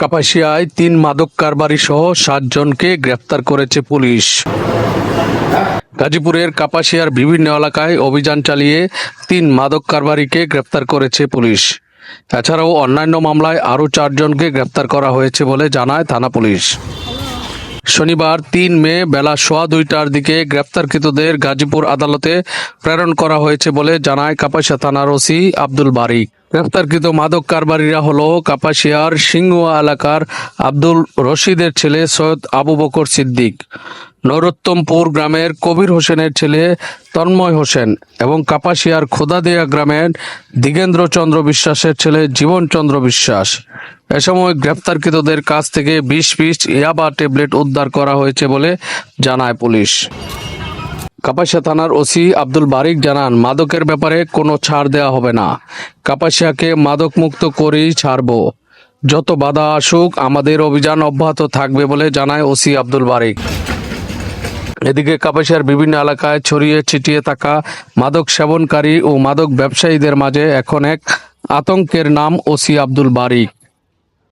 কাপাসিয়ায় তিন মাদক কারবারি সহ সাতজনকে গ্রেফতার করেছে পুলিশ। গাজীপুরের কাপাসিয়ার বিভিন্ন এলাকায় অভিযান চালিয়ে তিন মাদক কারবারিকে গ্রেপ্তার করেছে পুলিশ। এছাড়াও অন্যান্য মামলায় আরও চারজনকে গ্রেপ্তার করা হয়েছে বলে জানায় থানা পুলিশ। শনিবার তিন মে বেলা সোয়া দুইটার দিকে গ্রেপ্তারকৃতদের গাজীপুর আদালতে প্রেরণ করা হয়েছে বলে জানায় কাপাসিয়া থানার ওসি আব্দুল বারিক গ্রেপ্তারকৃত মাদক কারবারিরা হল কাপাসিয়ার সিংহুয়া এলাকার আব্দুল রশিদের ছেলে সৈয়দ আবু বকর সিদ্দিক, নরোত্তমপুর গ্রামের কবির হোসেনের ছেলে তন্ময় হোসেন এবং কাপাসিয়ার খোদাদিয়া গ্রামের দিগেন্দ্র চন্দ্র বিশ্বাসের ছেলে জীবন চন্দ্র বিশ্বাস। এ সময় গ্রেপ্তারকৃতদের কাছ থেকে বিশ পিস ইয়াবা ট্যাবলেট উদ্ধার করা হয়েছে বলে জানায় পুলিশ। কাপাসিয়া থানার ওসি আব্দুল বারিক জানান, মাদকের ব্যাপারে কোনো ছাড় দেওয়া হবে না। কাপাসিয়াকে মাদক মুক্ত করেই ছাড়বো। যত বাধা আসুক, আমাদের অভিযান অব্যাহত থাকবে বলে জানায় ওসি আব্দুল বারিক। এদিকে কাপাসিয়ার বিভিন্ন এলাকায় ছড়িয়ে ছিটিয়ে থাকা মাদক সেবনকারী ও মাদক ব্যবসায়ীদের মাঝে এখন এক আতঙ্কের নাম ওসি আব্দুল বারিক।